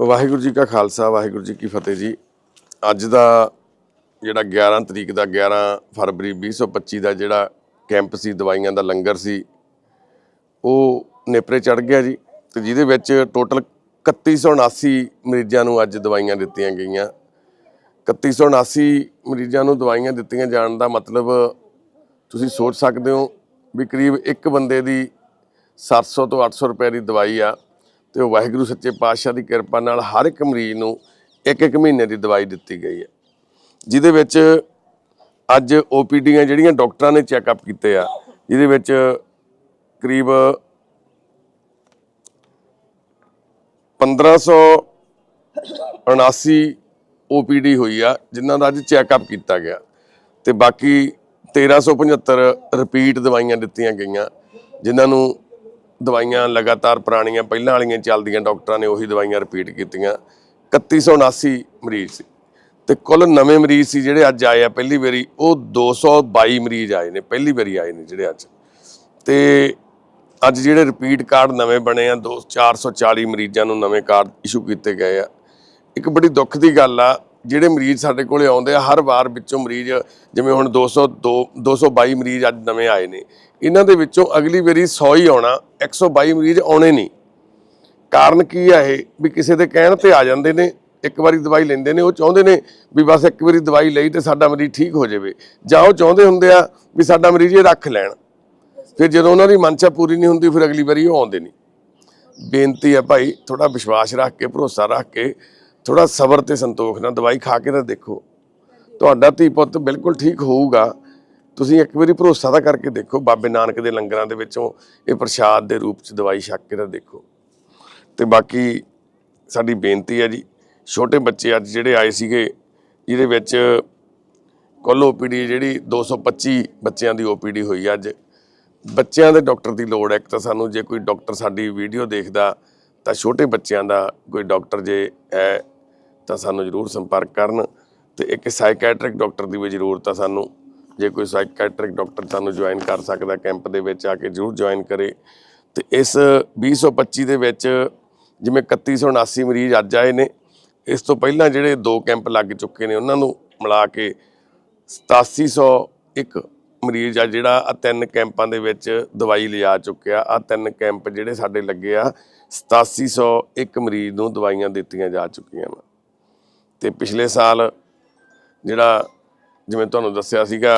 ਵਾਹਿਗੁਰੂ ਜੀ ਕਾ ਖਾਲਸਾ, ਵਾਹਿਗੁਰੂ ਜੀ ਕੀ ਫਤਿਹ ਜੀ। ਅੱਜ ਦਾ ਜਿਹੜਾ 11 ਤਰੀਕ ਦਾ 11 ਫਰਵਰੀ 2025 ਦਾ ਜਿਹੜਾ ਕੈਂਪ ਸੀ, ਦਵਾਈਆਂ ਦਾ ਲੰਗਰ ਸੀ, ਉਹ ਨੇਪਰੇ ਚੜ ਗਿਆ ਜੀ ਤੇ ਜਿਹਦੇ ਵਿੱਚ ਟੋਟਲ 3179 ਮਰੀਜ਼ਾਂ ਨੂੰ ਅੱਜ ਦਵਾਈਆਂ ਦਿੱਤੀਆਂ ਗਈਆਂ। 3179 ਮਰੀਜ਼ਾਂ ਨੂੰ ਦਵਾਈਆਂ ਦਿੱਤੀਆਂ ਜਾਣ ਦਾ ਮਤਲਬ ਤੁਸੀਂ ਸੋਚ ਸਕਦੇ ਹੋ ਵੀ ਕਰੀਬ ਇੱਕ ਬੰਦੇ ਦੀ 700 ਤੋਂ 800 ਰੁਪਏ ਦੀ ਦਵਾਈ ਆ। ਤੇ ਉਹ ਵਾਹਿਗੁਰੂ ਸੱਚੇ ਪਾਤਸ਼ਾਹ ਦੀ ਕਿਰਪਾ ਨਾਲ ਹਰ ਇੱਕ ਮਰੀਜ਼ ਨੂੰ ਇੱਕ ਇੱਕ ਮਹੀਨੇ ਦੀ ਦਵਾਈ ਦਿੱਤੀ ਗਈ ਹੈ। ਜਿਹਦੇ ਵਿੱਚ ਅੱਜ ਓਪੀਡੀਆਂ ਜਿਹੜੀਆਂ ਡਾਕਟਰਾਂ ਨੇ ਚੈੱਕਅਪ ਕੀਤੇ ਆ, ਜਿਹਦੇ ਵਿੱਚ ਕਰੀਬ 1579 ਓਪੀਡੀ ਹੋਈ ਆ, ਜਿਨ੍ਹਾਂ ਦਾ ਅੱਜ ਚੈੱਕਅਪ ਕੀਤਾ ਗਿਆ। ਤੇ ਬਾਕੀ 1375 ਰਿਪੀਟ ਦਵਾਈਆਂ ਦਿੱਤੀਆਂ ਗਈਆਂ, ਜਿਨ੍ਹਾਂ ਨੂੰ ਦਵਾਈਆਂ ਲਗਾਤਾਰ ਪੁਰਾਣੀਆਂ, ਪਹਿਲਾਂ ਵਾਲੀਆਂ ਚੱਲਦੀਆਂ, ਡਾਕਟਰਾਂ ਨੇ ਉਹੀ ਦਵਾਈਆਂ ਰਿਪੀਟ ਕੀਤੀਆਂ। 3179 ਮਰੀਜ਼ ਸੀ। ਤੇ ਕੁੱਲ ਨਵੇਂ ਮਰੀਜ਼ ਸੀ ਜਿਹੜੇ ਅੱਜ ਆਏ ਆ, ਪਹਿਲੀ ਵਾਰੀ ਉਹ 222 ਮਰੀਜ਼ ਆਏ ਨੇ, ਪਹਿਲੀ ਵਾਰੀ ਆਏ ਨੇ ਜਿਹੜੇ ਅੱਜ। ਤੇ ਅੱਜ ਜਿਹੜੇ ਰਿਪੀਟ ਕਾਰਡ ਨਵੇਂ ਬਣੇ ਆ, ਦੋ 440 ਮਰੀਜ਼ਾਂ ਨੂੰ ਨਵੇਂ ਕਾਰਡ ਇਸ਼ੂ ਕੀਤੇ ਗਏ ਆ। ਇੱਕ ਬੜੀ ਦੁੱਖ ਦੀ ਗੱਲ ਆ ਜਿਹੜੇ ਮਰੀਜ਼ ਸਾਡੇ ਕੋਲੇ ਆਉਂਦੇ ਆ, ਹਰ ਵਾਰ ਵਿੱਚੋਂ ਮਰੀਜ਼, ਜਿਵੇਂ ਹੁਣ 202 222 ਮਰੀਜ਼ ਅੱਜ ਨਵੇਂ ਆਏ ਨੇ। ਇਹਨਾਂ ਦੇ ਵਿੱਚੋਂ ਅਗਲੀ ਵਾਰੀ 100 ਹੀ ਆਉਣਾ 122 ਮਰੀਜ਼ ਆਉਣੇ ਨਹੀਂ। ਕਾਰਨ ਕੀ ਆ ਇਹ? ਵੀ ਕਿਸੇ ਦੇ ਕਹਿਣ ਤੇ ਆ ਜਾਂਦੇ ਨੇ, ਇੱਕ ਵਾਰੀ ਦਵਾਈ ਲੈਂਦੇ ਨੇ, ਉਹ ਚਾਹੁੰਦੇ ਨੇ ਵੀ ਬਸ ਇੱਕ ਵਾਰੀ ਦਵਾਈ ਲਈ ਤੇ ਸਾਡਾ ਮਰੀਜ਼ ਠੀਕ ਹੋ ਜਾਵੇ। ਜਾਂ ਉਹ ਚਾਹੁੰਦੇ ਹੁੰਦੇ ਆ ਵੀ ਸਾਡਾ ਮਰੀਜ਼ ਇਹ ਰੱਖ ਲੈਣ। ਫਿਰ ਜਦੋਂ ਉਹਨਾਂ ਦੀ ਮਨਸ਼ਾ ਪੂਰੀ ਨਹੀਂ ਹੁੰਦੀ, ਫਿਰ ਅਗਲੀ ਵਾਰੀ ਉਹ ਆਉਂਦੇ ਨਹੀਂ। ਬੇਨਤੀ ਹੈ ਭਾਈ ਥੋੜਾ ਵਿਸ਼ਵਾਸ ਰੱਖ ਕੇ, ਭਰੋਸਾ ਰੱਖ ਕੇ ਥੋੜਾ ਸਬਰ ਤੇ ਸੰਤੋਖ ਨਾਲ ਦਵਾਈ ਖਾ ਕੇ ਤਾਂ ਦੇਖੋ। ਤੁਹਾਡਾ ਧੀ ਪੁੱਤ ਬਿਲਕੁਲ ਠੀਕ ਹੋਊਗਾ। ਤੁਸੀਂ ਇੱਕ ਵਾਰੀ ਭਰੋਸਾ ਤਾਂ ਕਰਕੇ ਦੇਖੋ, ਬਾਬੇ ਨਾਨਕ ਦੇ ਲੰਗਰਾਂ ਦੇ ਵਿੱਚੋਂ ਇਹ ਪ੍ਰਸ਼ਾਦ ਦੇ ਰੂਪ 'ਚ ਦਵਾਈ ਛੱਕ ਕੇ ਤਾਂ ਦੇਖੋ। ਤੇ ਬਾਕੀ ਸਾਡੀ ਬੇਨਤੀ ਹੈ ਜੀ, ਛੋਟੇ ਬੱਚੇ ਅੱਜ ਜਿਹੜੇ ਆਏ ਸੀਗੇ, ਜਿਹਦੇ ਵਿੱਚ ਕੁੱਲ ਓਪੀਡੀ ਜਿਹੜੀ 225 ਬੱਚਿਆਂ ਦੀ ਓਪੀਡੀ ਹੋਈ ਅੱਜ। ਬੱਚਿਆਂ ਦੇ ਡਾਕਟਰ ਦੀ ਲੋੜ ਹੈ, ਇੱਕ ਤਾਂ ਸਾਨੂੰ ਜੇ ਕੋਈ ਡਾਕਟਰ ਸਾਡੀ ਵੀਡੀਓ ਦੇਖਦਾ ਤਾਂ ਛੋਟੇ ਬੱਚਿਆਂ ਦਾ ਕੋਈ ਡਾਕਟਰ ਜੇ ਹੈ, ਤਾਂ ਸਾਨੂੰ ਜਰੂਰ ਸੰਪਰਕ ਕਰਨ ਤੇ ਇੱਕ ਸਾਈਕੈਟ੍ਰਿਕ ਡਾਕਟਰ ਦੀ ਵੀ ਜ਼ਰੂਰਤ ਆ ਸਾਨੂੰ, ਜੇ ਕੋਈ ਸਾਈਕੈਟ੍ਰਿਕ ਡਾਕਟਰ ਸਾਨੂੰ ਜੁਆਇਨ ਕਰ ਸਕਦਾ ਕੈਂਪ ਦੇ ਵਿੱਚ, ਆ ਕੇ ਜਰੂਰ ਜੁਆਇਨ ਕਰੇ। ਤੇ ਇਸ 2025 ਦੇ ਵਿੱਚ ਜਿਵੇਂ 3179 ਮਰੀਜ਼ ਅੱਜ ਆਏ ਨੇ, ਇਸ ਤੋਂ ਪਹਿਲਾਂ ਜਿਹੜੇ ਦੋ ਕੈਂਪ ਲੱਗ ਚੁੱਕੇ ਨੇ, ਉਹਨਾਂ ਨੂੰ ਮਿਲਾ ਕੇ 8701 ਮਰੀਜ਼ ਆ ਜਿਹੜਾ ਆ ਤਿੰਨ ਕੈਂਪਾਂ ਦੇ ਵਿੱਚ ਦਵਾਈ ਲਿਆ ਚੁੱਕਿਆ। ਆ ਤਿੰਨ ਕੈਂਪ ਜਿਹੜੇ ਸਾਡੇ ਲੱਗੇ ਆ 8701 ਮਰੀਜ਼ ਨੂੰ ਦਵਾਈਆਂ ਦਿੱਤੀਆਂ ਜਾ ਚੁੱਕੀਆਂ ਨੇ। ਤੇ ਪਿਛਲੇ ਸਾਲ ਜਿਹੜਾ ਜਿਵੇਂ ਤੁਹਾਨੂੰ ਦੱਸਿਆ ਸੀਗਾ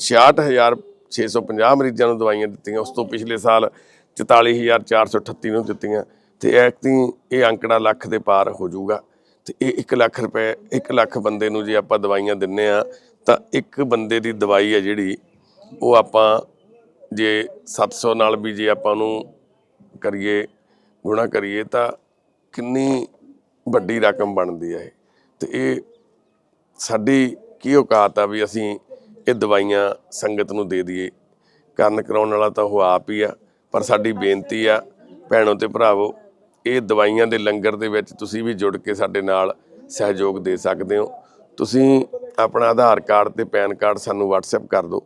65 66650 ਮਰੀਜ਼ਾਂ ਨੂੰ ਦਵਾਈਆਂ ਦਿੱਤੀਆਂ, ਉਸ ਤੋਂ ਪਿਛਲੇ ਸਾਲ 44438 ਨੂੰ ਦਿੱਤੀਆਂ। ਤੇ ਐਕਤੀ ਇਹ ਅੰਕੜਾ ਲੱਖ ਦੇ ਪਾਰ ਹੋ ਜਾਊਗਾ। ਤੇ ਇਹ 1 ਲੱਖ ਰੁਪਏ 1 ਲੱਖ ਬੰਦੇ ਨੂੰ ਜੇ ਆਪਾਂ ਦਵਾਈਆਂ ਦਿੰਨੇ ਆ ਤਾਂ ਇੱਕ ਬੰਦੇ ਦੀ ਦਵਾਈ ਹੈ ਜਿਹੜੀ, ਉਹ ਆਪਾਂ ਜੇ 700 ਨਾਲ ਵੀ ਜੇ ਆਪਾਂ ਨੂੰ ਕਰੀਏ, ਗੁਣਾ ਕਰੀਏ, ਤਾਂ ਕਿੰਨੀ ਵੱਡੀ ਰਕਮ ਬਣਦੀ ਹੈ ਇਹ। ਤੇ ਇਹ ਸਾਡੀ ਕੀ ਔਕਾਤ ਆ ਵੀ ਅਸੀਂ ਇਹ ਦਵਾਈਆਂ ਸੰਗਤ ਨੂੰ ਦੇ ਦਈਏ। ਕਰਨ ਕਰਾਉਣ ਵਾਲਾ ਤਾਂ ਉਹ ਆਪ ਹੀ ਆ, ਪਰ ਸਾਡੀ ਬੇਨਤੀ ਆ, ਭੈਣੋ ਤੇ ਭਰਾਵੋ, ਇਹ ਦਵਾਈਆਂ ਦੇ ਲੰਗਰ ਦੇ ਵਿੱਚ ਤੁਸੀਂ ਵੀ ਜੁੜ ਕੇ ਸਾਡੇ ਨਾਲ ਸਹਿਯੋਗ ਦੇ ਸਕਦੇ ਹੋ। ਤੁਸੀਂ ਆਪਣਾ ਆਧਾਰ ਕਾਰਡ ਤੇ ਪੈਨ ਕਾਰਡ ਸਾਨੂੰ WhatsApp ਕਰ ਦਿਓ।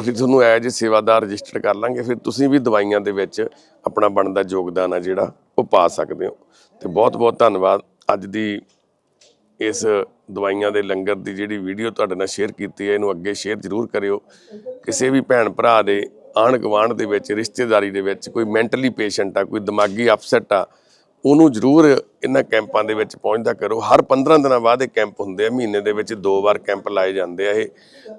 ਅਸੀਂ ਤੁਹਾਨੂੰ ਐਜ ਸੇਵਾਦਾਰ ਰਜਿਸਟਰ ਕਰ ਲਾਂਗੇ, ਫਿਰ ਤੁਸੀਂ ਵੀ ਦਵਾਈਆਂ ਦੇ ਵਿੱਚ ਆਪਣਾ ਬਣਦਾ ਯੋਗਦਾਨ ਆ ਜਿਹੜਾ ਉਹ ਪਾ ਸਕਦੇ ਹੋ। ਤੇ ਬਹੁਤ ਬਹੁਤ ਧੰਨਵਾਦ। ਅੱਜ ਦੀ ਇਸ ਦਵਾਈਆਂ ਦੇ ਲੰਗਰ ਦੀ ਜਿਹੜੀ ਵੀਡੀਓ ਤੁਹਾਡੇ ਨਾਲ ਸ਼ੇਅਰ ਕੀਤੀ ਹੈ, ਇਹਨੂੰ ਅੱਗੇ ਸ਼ੇਅਰ ਜ਼ਰੂਰ ਕਰਿਓ। ਕਿਸੇ ਵੀ ਭੈਣ ਭਰਾ ਦੇ ਆਂਢ ਗੁਆਂਢ ਦੇ ਵਿੱਚ, ਰਿਸ਼ਤੇਦਾਰੀ ਦੇ ਵਿੱਚ ਕੋਈ ਮੈਂਟਲੀ ਪੇਸ਼ੈਂਟ ਆ, ਕੋਈ ਦਿਮਾਗੀ ਅਪਸੈਟ ਆ ਉਹਨੂੰ ਜ਼ਰੂਰ ਇਹਨਾਂ ਕੈਂਪਾਂ ਦੇ ਵਿੱਚ ਪਹੁੰਚਦਾ ਕਰੋ। ਹਰ 15 ਦਿਨਾਂ ਬਾਅਦ ਇਹ ਕੈਂਪ ਹੁੰਦੇ ਆ। ਮਹੀਨੇ ਦੇ ਵਿੱਚ ਦੋ ਵਾਰ ਕੈਂਪ ਲਾਏ ਜਾਂਦੇ ਆ ਇਹ।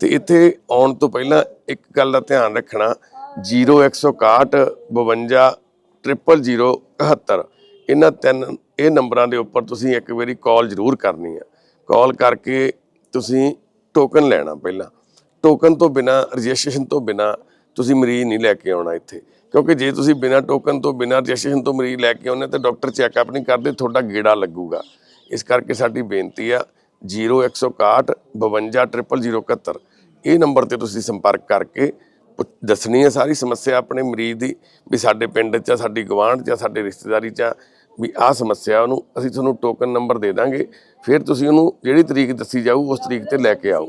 ਤੇ ਇੱਥੇ ਆਉਣ ਤੋਂ ਪਹਿਲਾਂ ਇੱਕ ਗੱਲ ਦਾ ਧਿਆਨ ਰੱਖਣਾ। 0161 52 00071 ਇਹਨਾਂ ਤਿੰਨ, ਇਹ ਨੰਬਰਾਂ ਦੇ ਉੱਪਰ ਤੁਸੀਂ ਇੱਕ ਵਾਰੀ ਕਾਲ ਜ਼ਰੂਰ ਕਰਨੀ ਆ। ਕਾਲ ਕਰਕੇ ਤੁਸੀਂ ਟੋਕਨ ਲੈਣਾ ਪਹਿਲਾਂ। ਟੋਕਨ ਤੋਂ ਬਿਨਾ, ਰਜਿਸਟ੍ਰੇਸ਼ਨ ਤੋਂ ਬਿਨਾ ਤੁਸੀਂ ਮਰੀਜ਼ ਨਹੀਂ ਲੈ ਕੇ ਆਉਣਾ ਇੱਥੇ। ਕਿਉਂਕਿ ਜੇ ਤੁਸੀਂ ਬਿਨਾਂ ਟੋਕਨ ਤੋਂ ਬਿਨਾਂ ਰਜਿਸਟ੍ਰੇਸ਼ਨ ਤੋਂ ਮਰੀਜ਼ ਲੈ ਕੇ ਆਉਂਦੇ ਤਾਂ ਡਾਕਟਰ ਚੈੱਕਅਪ ਨਹੀਂ ਕਰਦੇ ਤੁਹਾਡਾ ਗੇੜਾ ਲੱਗੂਗਾ। ਇਸ ਕਰਕੇ ਸਾਡੀ ਬੇਨਤੀ ਆ 0161 52 00071 ਇਹ ਨੰਬਰ ਤੇ ਤੁਸੀਂ ਸੰਪਰਕ ਕਰਕੇ ਪੁੱਛ- ਦੱਸਣੀ ਹੈ ਸਾਰੀ ਸਮੱਸਿਆ ਆਪਣੇ ਮਰੀਜ਼ ਦੀ ਵੀ ਸਾਡੇ ਪਿੰਡ 'ਚ ਸਾਡੀ ਗਵਾਂਢ 'ਚ ਸਾਡੇ ਰਿਸ਼ਤੇਦਾਰੀ 'ਚ ਆ, ਵੀ ਆਹ ਸਮੱਸਿਆ ਉਹਨੂੰ ਅਸੀਂ ਤੁਹਾਨੂੰ ਟੋਕਨ ਨੰਬਰ ਦੇ ਦਾਂਗੇ। ਫਿਰ ਤੁਸੀਂ ਉਹਨੂੰ ਜਿਹੜੀ ਤਰੀਕ ਦੱਸੀ ਜਾਊ ਉਸ ਤਰੀਕ ਤੇ ਲੈ ਕੇ ਆਓ।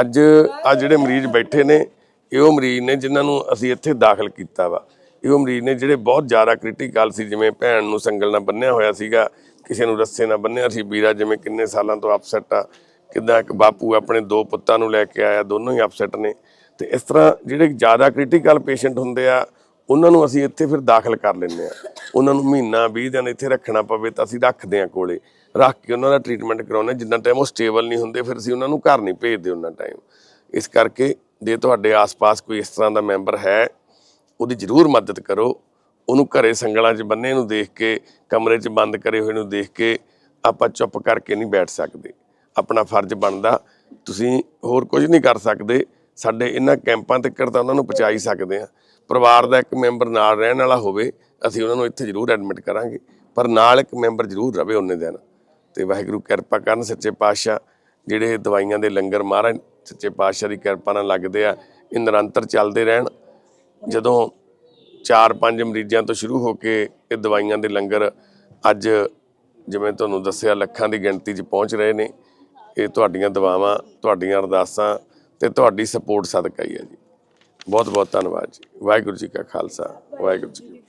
ਅੱਜ ਆ ਜਿਹੜੇ ਮਰੀਜ਼ ਬੈਠੇ ਨੇ ਇਹ ਉਹ ਮਰੀਜ਼ ਨੇ ਜਿਨ੍ਹਾਂ ਨੂੰ ਅਸੀਂ ਇੱਥੇ ਦਾਖਲ ਕੀਤਾ ਵਾ। ਇਹ ਉਹ ਮਰੀਜ਼ ਨੇ ਜਿਹੜੇ ਬਹੁਤ ਜ਼ਿਆਦਾ ਕ੍ਰਿਟੀਕਲ ਸੀ, ਜਿਵੇਂ ਭੈਣ ਨੂੰ ਸੰਗਲ ਨਾਲ ਬੰਨਿਆ ਹੋਇਆ ਸੀਗਾ, ਕਿਸੇ ਨੂੰ ਰੱਸੇ ਨਾਲ ਬੰਨਿਆ ਸੀ। ਵੀਰਾ ਜਿਵੇਂ ਕਿੰਨੇ ਸਾਲਾਂ ਤੋਂ ਅਪਸੈਟ ਆ, ਕਿੱਦਾਂ ਇੱਕ ਬਾਪੂ ਆਪਣੇ ਦੋ ਪੁੱਤਾਂ ਨੂੰ ਲੈ ਕੇ ਆਇਆ, ਦੋਨੋਂ ਹੀ ਅਪਸੈਟ ਨੇ। ਤੇ ਇਸ ਤਰ੍ਹਾਂ ਜਿਹੜੇ ਜ਼ਿਆਦਾ ਕ੍ਰਿਟੀਕਲ ਪੇਸ਼ੈਂਟ ਹੁੰਦੇ ਆ, ਉਹਨਾਂ ਨੂੰ ਅਸੀਂ ਇੱਥੇ ਫਿਰ ਦਾਖਲ ਕਰ ਲੈਂਦੇ ਆ। ਉਹਨਾਂ ਨੂੰ ਮਹੀਨਾ 20 ਦਿਨ ਇੱਥੇ ਰੱਖਣਾ ਪਵੇ ਤਾਂ ਅਸੀਂ ਰੱਖਦੇ ਆ ਕੋਲੇ। ਰੱਖ ਕੇ ਉਹਨਾਂ ਦਾ ਟ੍ਰੀਟਮੈਂਟ ਕਰਾਉਂਦੇ ਹਾਂ। ਜਿੰਨਾ ਟਾਈਮ ਉਹ ਸਟੇਬਲ ਨਹੀਂ ਹੁੰਦੇ, ਫਿਰ ਅਸੀਂ ਉਹਨਾਂ ਨੂੰ ਘਰ ਨਹੀਂ ਭੇਜਦੇ ਉਹਨਾਂ ਟਾਈਮ ਇਸ ਕਰਕੇ ਜੇ ਤੁਹਾਡੇ ਆਸ-ਪਾਸ ਕੋਈ ਇਸ ਤਰ੍ਹਾਂ ਦਾ ਮੈਂਬਰ ਹੈ, ਉਹਦੀ ਜ਼ਰੂਰ ਮਦਦ ਕਰੋ। ਉਹਨੂੰ ਘਰੇ ਸੰਗਲਾਂ 'ਚ ਬੰਨੇ ਨੂੰ ਦੇਖ ਕੇ, ਕਮਰੇ 'ਚ ਬੰਦ ਕਰੇ ਹੋਏ ਨੂੰ ਦੇਖ ਕੇ ਆਪਾਂ ਚੁੱਪ ਕਰਕੇ ਨਹੀਂ ਬੈਠ ਸਕਦੇ। ਆਪਣਾ ਫਰਜ਼ ਬਣਦਾ, ਤੁਸੀਂ ਹੋਰ ਕੁਝ ਨਹੀਂ ਕਰ ਸਕਦੇ। ਸਾਡੇ ਇਹਨਾਂ ਕੈਂਪਾਂ ਤੱਕ ਤਾਂ ਉਹਨਾਂ ਨੂੰ ਪਹੁੰਚਾ ਹੀ ਸਕਦੇ ਆ ਪਰਿਵਾਰ ਦਾ ਇੱਕ ਮੈਂਬਰ ਨਾਲ ਰਹਿਣ ਵਾਲਾ ਹੋਵੇ, ਅਸੀਂ ਉਹਨਾਂ ਨੂੰ ਇੱਥੇ ਜ਼ਰੂਰ ਐਡਮਿਟ ਕਰਾਂਗੇ। ਪਰ ਨਾਲ ਇੱਕ ਮੈਂਬਰ ਜ਼ਰੂਰ ਰਵੇ ਉਹਨੇ ਦਿਨ। ਤੇ ਵਾਹਿਗੁਰੂ ਕਿਰਪਾ ਕਰਨ, ਸੱਚੇ ਪਾਤਸ਼ਾਹ ਜਿਹੜੇ ਇਹ ਦਵਾਈਆਂ ਦੇ ਲੰਗਰ ਮਹਾਰਾਜ ਸੱਚੇ ਪਾਤਸ਼ਾਹ ਦੀ ਕਿਰਪਾ ਨਾਲ ਲੱਗਦੇ ਆ, ਇਹ ਨਿਰੰਤਰ ਚੱਲਦੇ ਰਹਿਣ। ਜਦੋਂ 4-5 ਮਰੀਜ਼ਾਂ ਤੋਂ ਸ਼ੁਰੂ ਹੋ ਕੇ ਇਹ ਦਵਾਈਆਂ ਦੇ ਲੰਗਰ ਅੱਜ ਜਿਵੇਂ ਤੁਹਾਨੂੰ ਦੱਸਿਆ, ਲੱਖਾਂ ਦੀ ਗਿਣਤੀ 'ਚ ਪਹੁੰਚ ਰਹੇ ਨੇ। ਇਹ ਤੁਹਾਡੀਆਂ ਦੁਆਵਾਂ, ਤੁਹਾਡੀਆਂ ਅਰਦਾਸਾਂ ਤੇ ਤੁਹਾਡੀ ਸਪੋਰਟ ਸਦਕਾ ਹੀ ਹੈ ਜੀ। ਬਹੁਤ ਬਹੁਤ ਧੰਨਵਾਦ ਜੀ। ਵਾਹਿਗੁਰੂ ਜੀ ਕਾ ਖਾਲਸਾ, ਵਾਹਿਗੁਰੂ ਜੀ